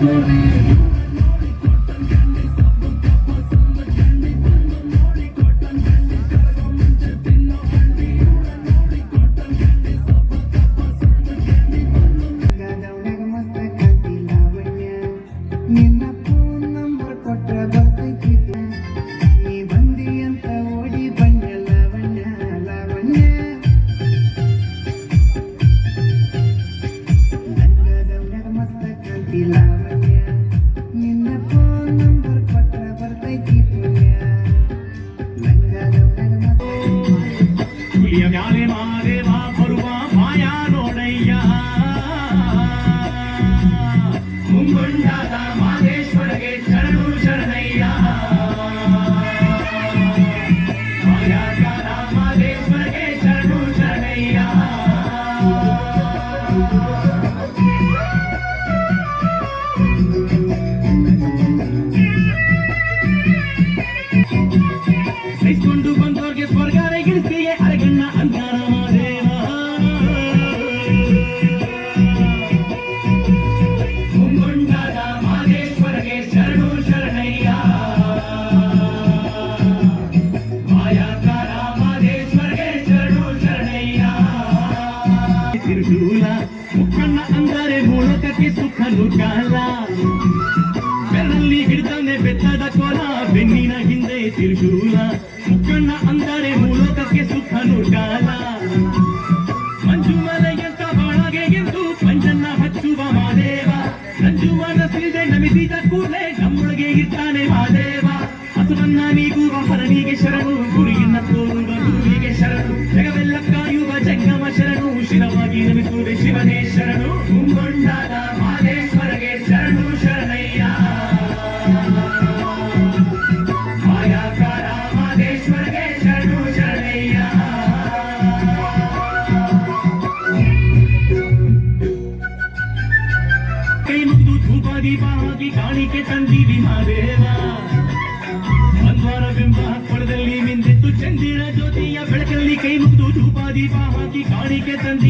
Thank you. ಸಹಿಸಿಕೊಂಡು ಬಂದವ್ರಿಗೆ ಸ್ವರ್ಗಾರ ಗಿಳಿಸಿಗೆ ಅರಗಣ್ಣ ಅಂತ ರಾಮದೇವ ಕುಂಗೊಂಡಾದ ಮಾದೇಶ್ವರಗೆ ಶರಣು ಶರಣಯ್ಯ ಮಾಯಾಕಾರ ಮಾದೇಶ್ವರಗೆ ಶರಣು ಶರಣಯ್ಯ ತಿರುಶೂಲ ಮುಖಣ್ಣ ಅಂದರೆ ಮೂಲಕಕ್ಕೆ ಸುಖನು ಕಾಲ ಬೆನ್ನಲ್ಲಿ ಹಿಡಿದಾನೆ ಬೆತ್ತದ ಕೊಲ ಬೆನ್ನಿ ತ್ರಿಶೂಲ ಮುಕ್ಕಣ್ಣ ಅಂದರೆ ಮೂಲೋಕಕ್ಕೆ ಸುಖ ನುಡ್ಗಾಲ ಮಂಜು ಮನೆಯಂತ ಬಾಳಗೆ ಎಂದು ಪಂಚನ್ನ ಹಚ್ಚುವ ಮಾದೇವ ನಂಜು ಸಿಲ್ದೆ ನಮಿಸಿದ ಕೂಡಲೇ ನಮ್ಮೊಳಗೆ ಇರ್ತಾನೆ ಮಾದೇವ ಹಸುವನ್ನ ನೀಗುವ ಹರಣಿಗೆ ಶರಣು ಕೈಮುಗಿದು ಧೂಪಾದಿ ಬಾಗಿ ಹಾಕಿ ಕಾಣಿಕೆ ತಂದೀವಿ ಮಹಾದೇವ ಬಂದ್ವಾರ ಬಿಂಬ ಪಡೆದಲ್ಲಿ ಮಿಂದಿತ್ತು ಚಂದಿರ ಜ್ಯೋತಿಯ ಬೆಳಕಲ್ಲಿ ಕೈಮುಗಿದು ಧೂಪಾದಿ ಬಾಗಿ ಹಾಕಿ ಕಾಣಿಕೆ ತಂದಿ